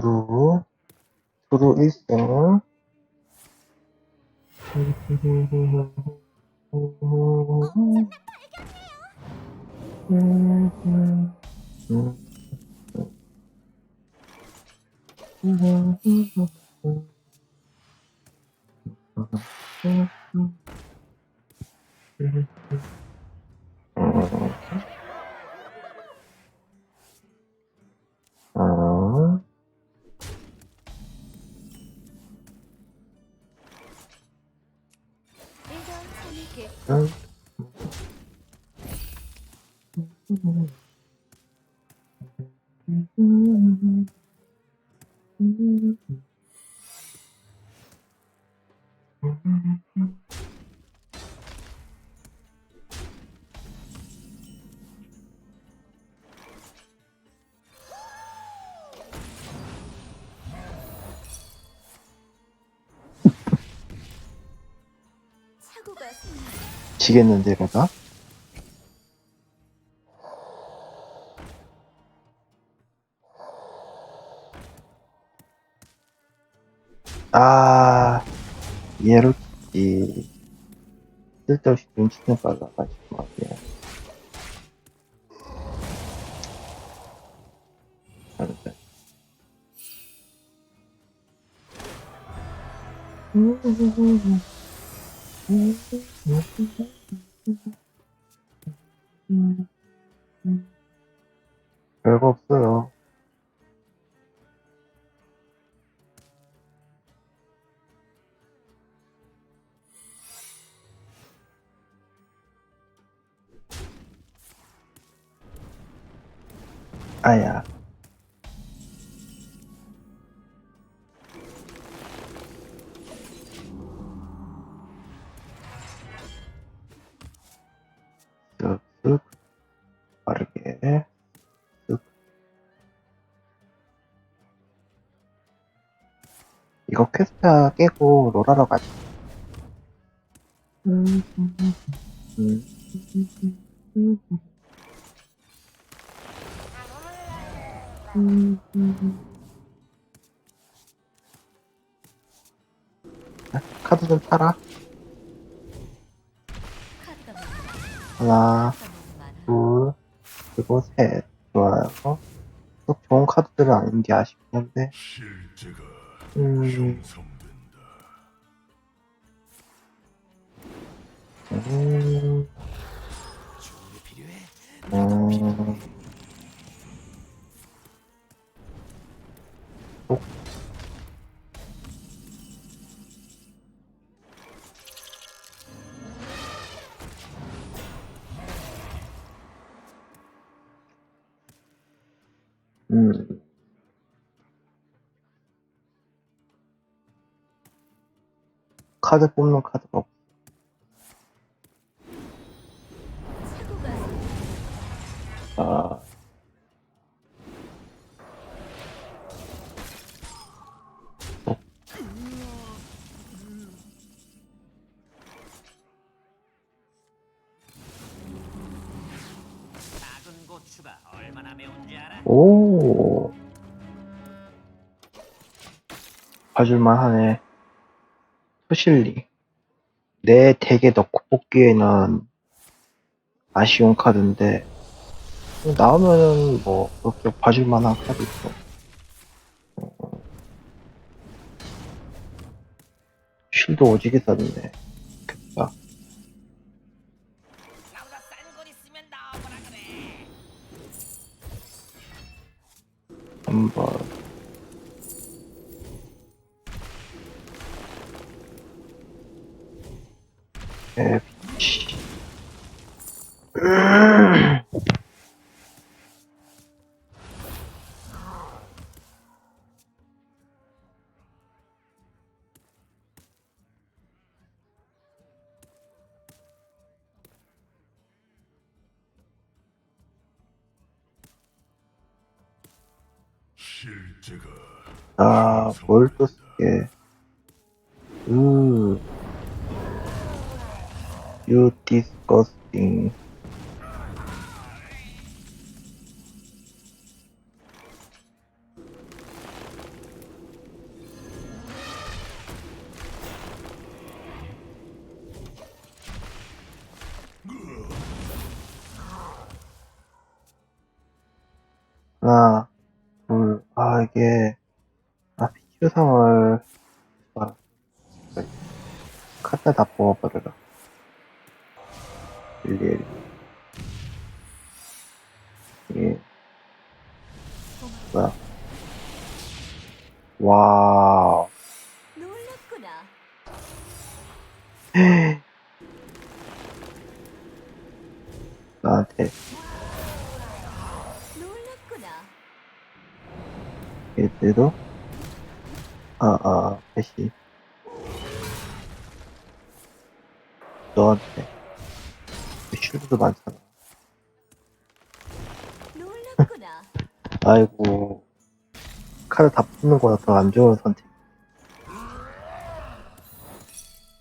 두루, 두루 지겠는데, 내가? 예로지. 쓸데없이 눈치는 빨라가지고, 말이야. 잘했다. 별거 없어요. 아야. 쓱쓱. 빠르게. 쓱. 이거 퀘스트 깨고 롤하러 가자. 음. 카 드좀 타라. 카드가 하나, 너무 많아 둘, 그리고 셋. 좋아요. 꼭 좋은 카드들은 아닌 게 아쉽긴 한데. 음, 형성된다. 음, 주문이 필요해. 음. 어? 음. 카드 뽑는 카드가 없 사고가 생겨 아, 봐줄만 하네. 토실리. 내 덱에 넣고 뽑기에는 아쉬운 카드인데, 나오면은 뭐, 그렇게 봐줄만 한 카드 있어. 어. 쉴드 오지게 나와보라 그래. 한번. 아, 뭘 또 쓰게. 으. You disgusting. 하나, 둘, 아, 이게, 아, 피규어 상을, 아, 카타 다 뽑아버려라. 일일이. 이게, 고마워. 뭐야. 와우. 놀랐구나. 나한테 놀 쉴드도 많잖아. 아이고. 카드 다 뽑는 거보다 더안 좋은 선택.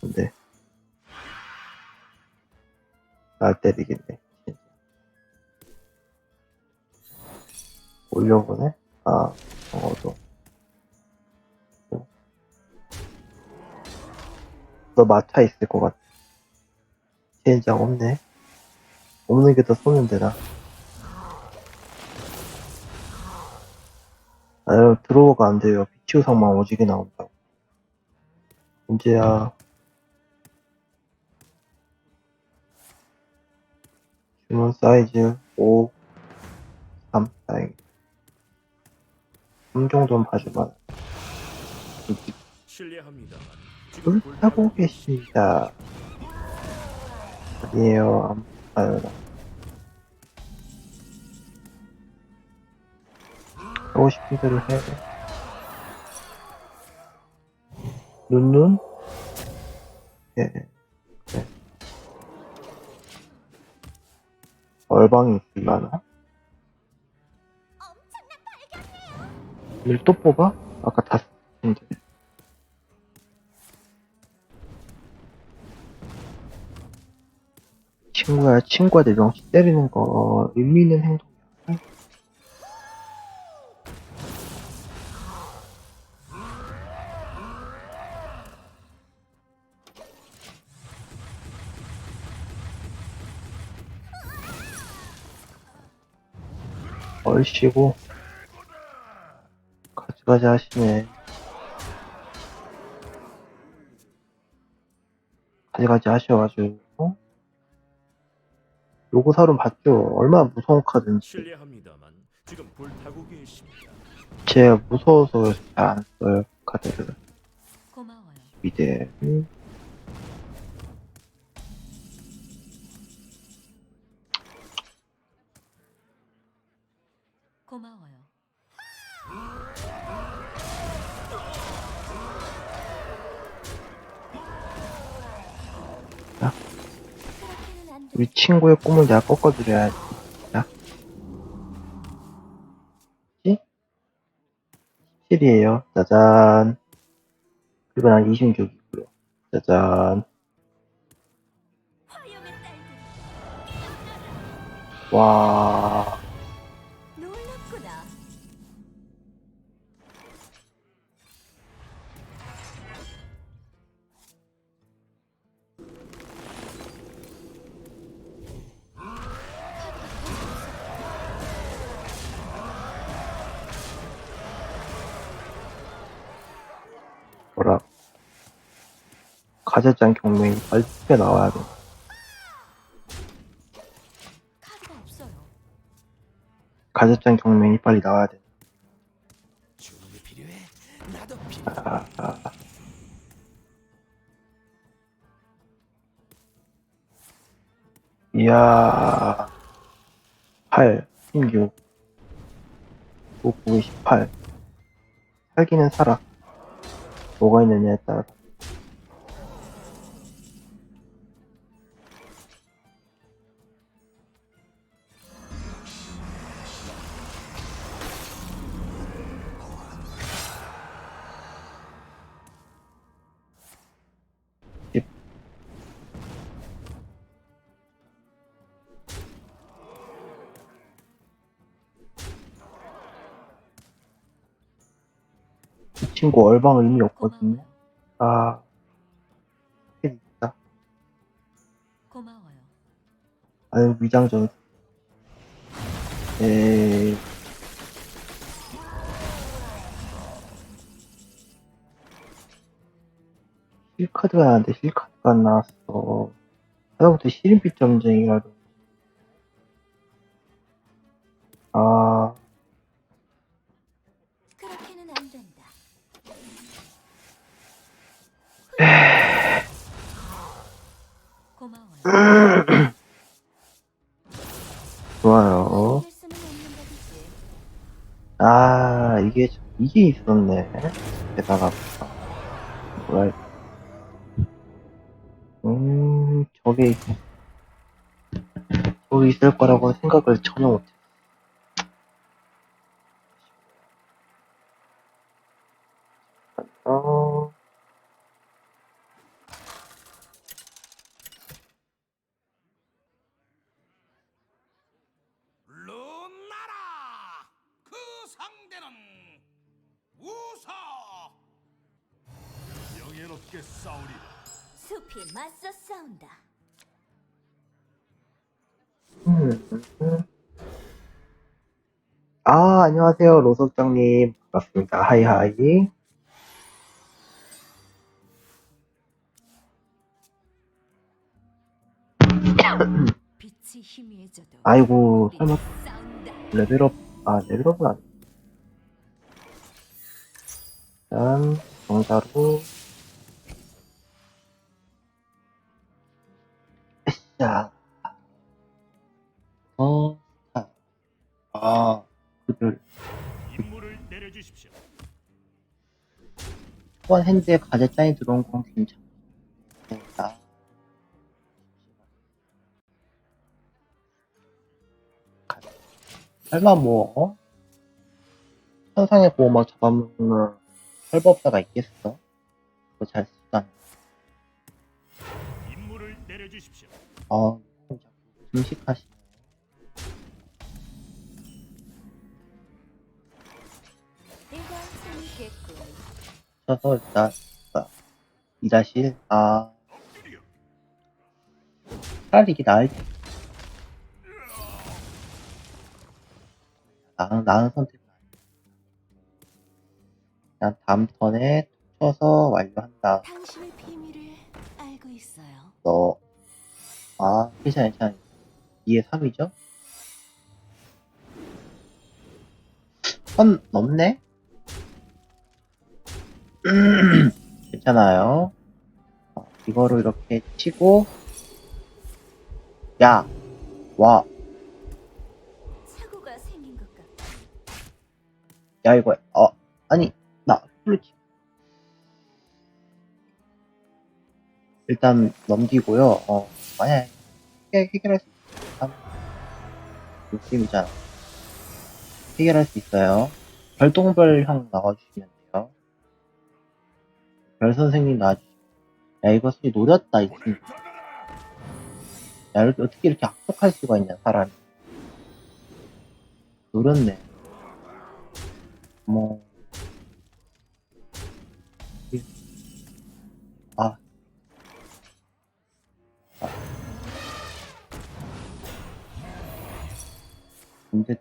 근데. 날 때리겠네. 올려보네? 아, 적어도. 너 마차 있을 것 같아. 젠장 없네. 없는 게 더 쏘면 되나? 아유, 드로우가 안 돼요. 비치우 상만 오지게 나온다고. 문제야. 주문 사이즈 5, 3, 다행. 3 정도는 봐주면. 실례합니다만 지금 물불 타고 계십니다. 아니에요. 안 아유, 나. 하고 싶은 대로 해. 눈눈? 예. 그래. 얼방이 있을라나? 이걸 또 뽑아? 아까 다 썼는 친구야, 친구가 내 명치 때리는 거 의미 있는 행동이야. 얼씨고 가지가지 하시네. 가지가지 하셔가지고 어? 요거 사면 봤죠? 얼마나 무서운 카드인지. 실례합니다만 지금 불타고 계십니다. 제가 무서워서 잘 안 써요, 카드를. 고마워요. 이제, 음, 고마워요. 야. 그렇게는 안 돼. 우리 친구의 꿈을 내가 꺾어드려야지. 자. 17이에요. 짜잔. 그리고 난 26이고요. 짜잔. 와. 가제장 경매인 튀겨 나와야 돼. 가제장 경매인이 빨리 나와야 돼. 주문이 필요해. 나도 필요해. 이야. 8, 16, 5, 9, 18. 살기는 살아. 뭐가 있느냐에 따라. 이거 얼방 의미 없거든요. 고마워요. 아, 있다. 고마워요. 아유 위장전. 에. 실카드가 나왔는데 실카드가 안 나왔어. 하다못해 시린빛 점쟁이라도. 아. 없는 법이지. 아, 이게, 참- 이게 있었네. 게다가, 뭐야. 음, 저게, 있- 저기 있을 거라고 생각을 전혀 못했어. 어, 루나라 그 상대는 우서 명예롭게 싸우리라. 숲이 맞서 싸운다. 아, 안녕하세요, 로석장님. 반갑습니다. 하이하이. 빛이 희미해져도 아이고, 설마 싸운다. 레벨업, 아, 레벨업은 안. 일단, 정자로. 자. 어, 자. 아, 그들, 임무를 내려주십시오. 초반 핸드에 가제짱이 들어온 건 괜찮다. 설마 뭐, 어? 천상의 보호막 잡아먹는 설법사가 있겠어? 그거 잘 쓰 아, 증식하시네. 이건 재밌겠군. 쳐서 일단, 아, 이다실, 아, 차라리 이게 나을 테 나는, 나는 선택은 아니야. 그냥 다음 턴에 쳐서 완료한다. 너, 아, 괜찮아, 괜찮아. 2에 3이죠? 선 넘네? 괜찮아요. 어, 이거로 이렇게 치고, 야, 와, 사고가 생긴 것 같다. 야, 이거, 어, 아니, 나, 플루치. 일단 넘기고요. 어, 만약 해, 해결할 수 있어. 욕심이잖아. 해결할 수 있어요. 별똥별형 나와주시면 돼요. 별 선생님 나와주시면 야, 이거 솔직히 노렸다, 이 친구. 야, 이렇게, 어떻게 이렇게 악독할 수가 있냐, 사람이. 노렸네. 뭐, 근데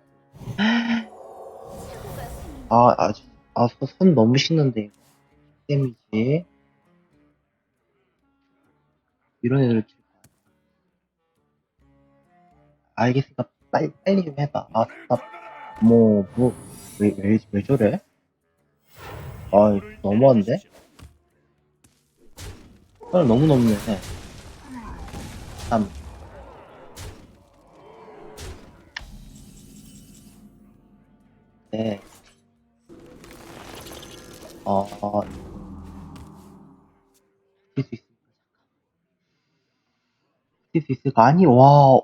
아 아직 아손 너무 씻는데 데미지. 이런 애들 알겠습니다 빨리 빨리 좀 해봐. 아뭐뭐왜왜 왜, 왜 저래? 아 너무한데? 아, 너무 넘네. 3 어, 버틸 수 있을까? 버틸 수 있을까? 아니, 와,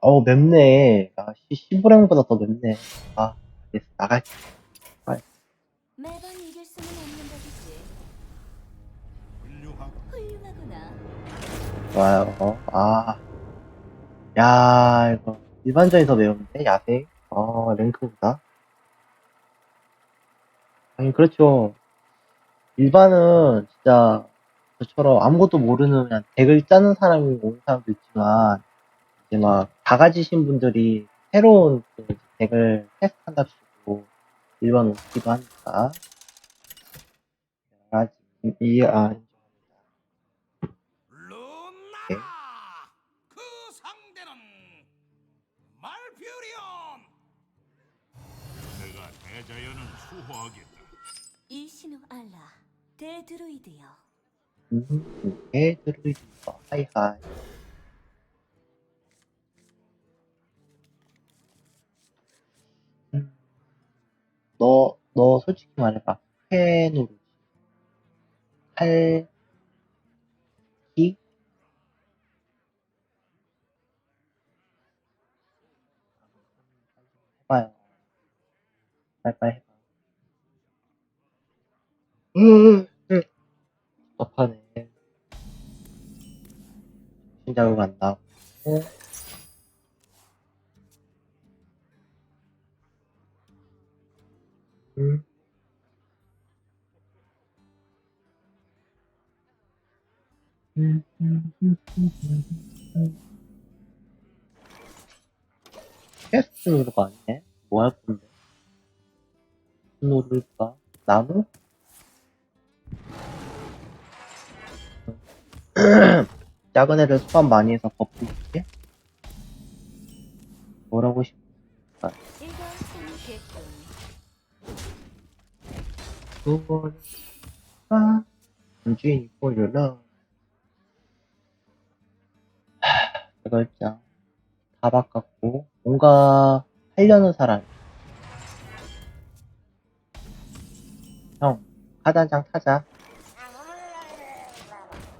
어, 맵네. 아, 시, 시브랭보다 더 맵네. 아, 알겠어. 나갈게. 매번 이길 수는 없는 법이지. 훌륭하고 훌륭하구나. 좋아요. 어, 아. 야, 이거, 일반전이 더 매운데? 야생? 어, 랭크보다? 아니, 그렇죠. 일반은 진짜, 저처럼 아무것도 모르는 그냥 덱을 짜는 사람이 오는 사람도 있지만, 이제 막, 다 가지신 분들이 새로운 그 덱을 테스트한답시고, 일반 오기도 하니까. 가지, 이, 아, 인정합니다. 최고하겠다. 이신우 알라 대드루이드요. 음, 애들이 있어. 하이하이. 음, 너, 너 솔직히 말해봐. 팬으로 할, 기? 해봐요. 빨리빨리 해봐. 음, 음. 신자국 안 나고. 음. 음, 음, 음, 음, 음, 음. 퀘스트가 아니네? 뭐 할 건데? 노를까? 나무? 작은 애들 수업 많이 해서 버프 줄게? 뭐라고 싶어? 이건 재밌겠군. 그거니까 주인이 보려라 글자 다 바꿨고 뭔가 하려는 사람 형 카드 한장 타자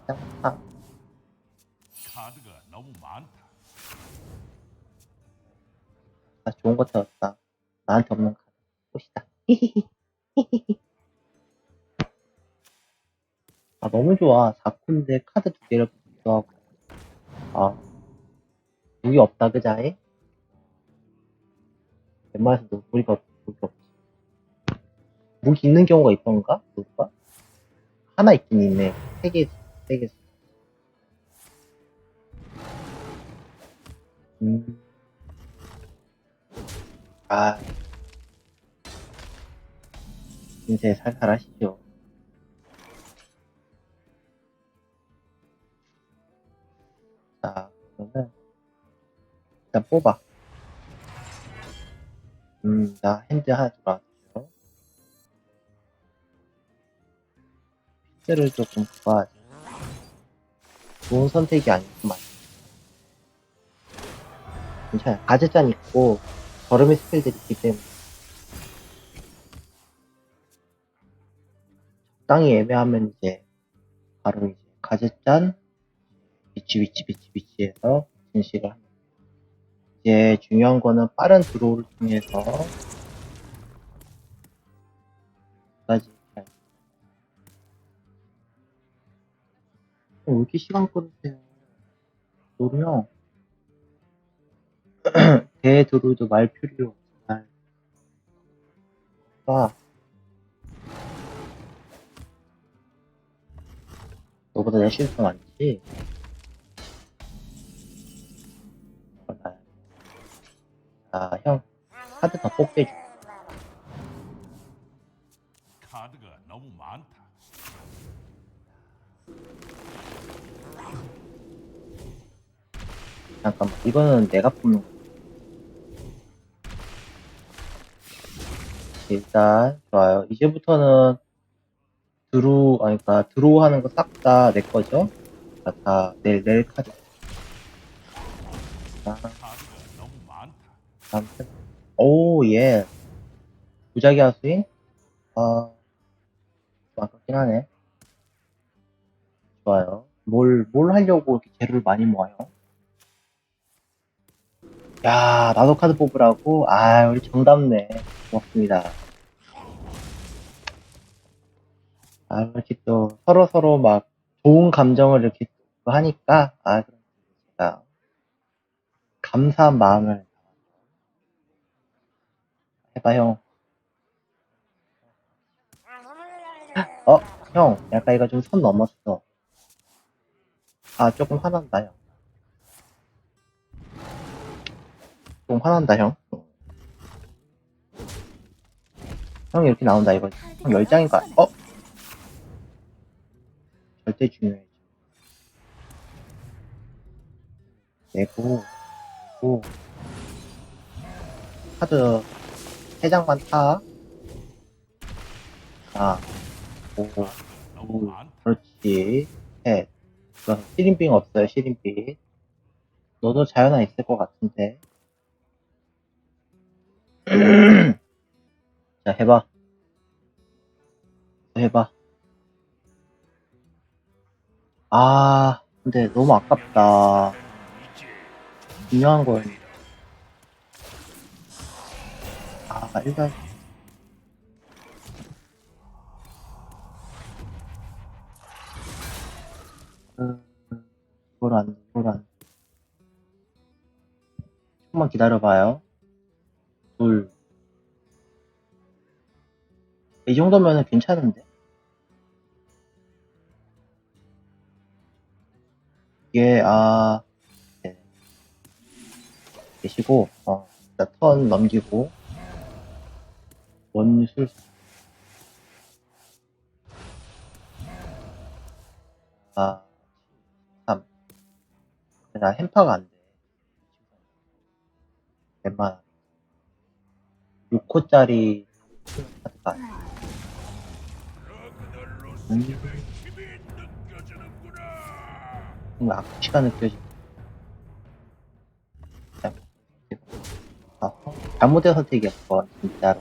장 타. 카드가 너무 많다. 아, 좋은 거 터졌다. 나한테 없는 카드. 꽃이다. 아 너무 좋아. 4쿤데 카드 두 개를 붙여하고. 아. 무기 없다 그자에? 웬만해서 무기가 없 무기 없지. 무기 있는 경우가 있던가? 누가? 하나 있긴 있네. 세 개 세개 음. 아 인생 살살 하시죠 자, 그러면 일단 뽑아. 음, 나 핸드 하나 들어왔죠. 피트를 조금 뽑아야지. 좋은 선택이 아니구만. 괜찮아. 가제짠 있고, 저렴의 스킬들이 있기 때문에. 적당히 애매하면 이제, 바로 이제, 가제짠, 위치 위치 위치 위치에서 진실을 합니다. 이제 중요한 거는 빠른 드로우를 통해서 까지 왜 이렇게 시간 끌으세요? 노르형 대드로우도 말 필요 없어. 봐. 너보다 내 실수 많지? 아, 형, 카드 더 뽑게 해줘. 카 잠깐만, 이거는 내가 뽑는 거. 일단, 좋아요. 이제부터는 드루, 아니, 그니까, 드로우 하는 거 싹 다 내 거죠? 다, 다, 내, 내 카드. 자, 카드가 너무 많다. 다음 편. 오, 예. 무작위 하수인? 아, 좀 아깝긴 하네. 좋아요. 뭘, 뭘 하려고 이렇게 재료를 많이 모아요? 야, 나도 카드 뽑으라고? 아, 우리 정답네. 고맙습니다. 아, 이렇게 또 서로 서로 막 좋은 감정을 이렇게 또 하니까, 아, 제가 감사한 마음을 해봐, 형. 어, 형, 약간 이거 좀 선 넘었어. 아, 조금 화난다, 형. 좀 화난다, 형. 형 이렇게 나온다, 이거. 형 열장인가? 어? 절대 중요해. 내고, 내고. 카드 3장만 타. 자, 오, 오. 그렇지. 셋. 그럼 시린빙 없어요, 시린빙. 너도 자연아 있을 것 같은데. 자, 해봐. 해봐. 아, 근데 너무 아깝다. 중요한 걸. 아, 일단. 음, 이걸 안, 이걸 안. 조금만 기다려봐요. 둘. 이 정도면은 괜찮은데? 이게, 아, 네. 계시고, 어, 턴 넘기고, 원술, 아, 3. 근데 나 햄파가 안 돼. 웬만하면. 6호짜리 카드가. 음. 정말 악취가 느껴지. 아, 잘못된 선택이었어, 진짜로.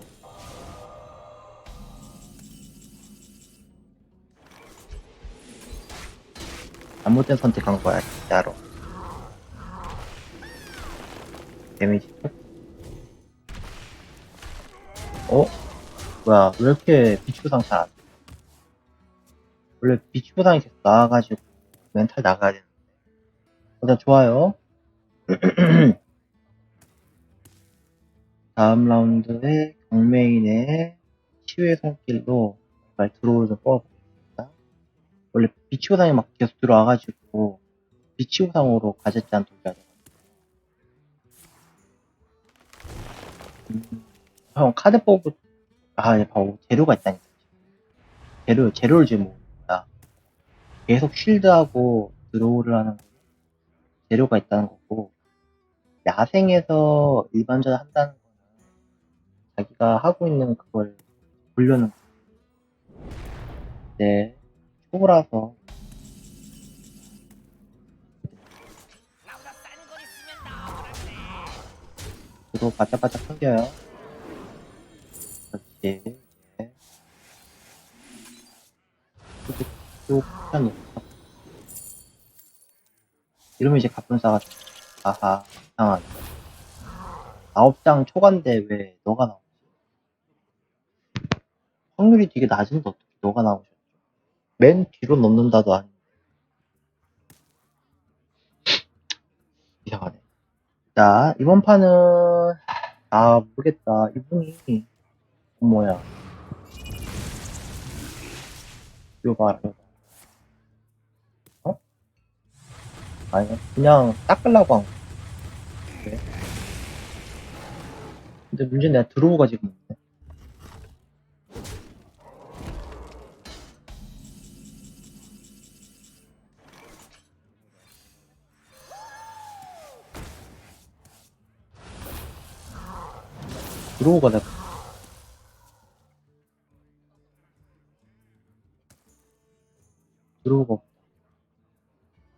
잘못된 선택한 거야, 진짜로. 데미지. 뭐야, 왜 이렇게 비추상 잘안 돼? 원래 비추상이 계속 나와가지고 멘탈 나가야 되는데. 일단 좋아요. 다음 라운드에 경메인의 치유의 손길로 말 들어오를 좀 뽑아보겠습니다. 원래 비치고상이 막 계속 들어와가지고 비치고상으로 가졌지 않 돌려야 돼. 음, 형 카드 뽑을 아, 얘 바보 재료가 있다니까. 재료 재료를 지금 모른다. 계속 쉴드하고 드로우를 하는 거 재료가 있다는 거고 야생에서 일반전 한다는 거는 자기가 하고 있는 그걸 보려는 거. 네, 초보라서 그리고 바짝바짝 당겨요. 이렇게 쭉 펴놓고. 이러면 이제 갑분싸가 돼. 아하, 이상하네. 아홉 장 초반데 왜 너가 나오지? 확률이 되게 낮은데 어떻게 너가 나오셨죠? 맨 뒤로 넣는다도 아닌데. 이상하네. 자, 이번 판은, 아, 모르겠다. 이분이, 뭐야. 이거 봐라. 어? 아니, 그냥 닦으려고 한 거. 그래? 근데 문제는 내가 들어오가 지금. 들어오가 내가 들어오가 없다.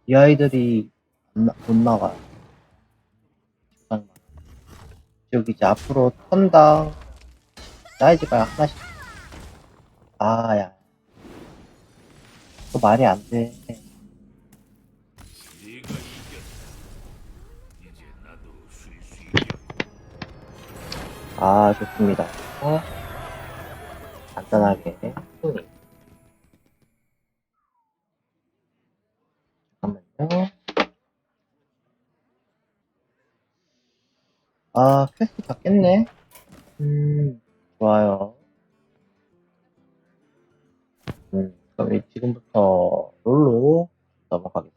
이 아이들이 안 나- 못 나와요. 여기 이제 앞으로 턴당 사이즈가 하나씩 아 야 그 말이 쉴수 있겠고. 아 좋습니다 어? 간단하게 손이 아, 퀘스트 받겠네. 음, 좋아요. 음, 그럼 지금부터 롤로 넘어가겠습니다.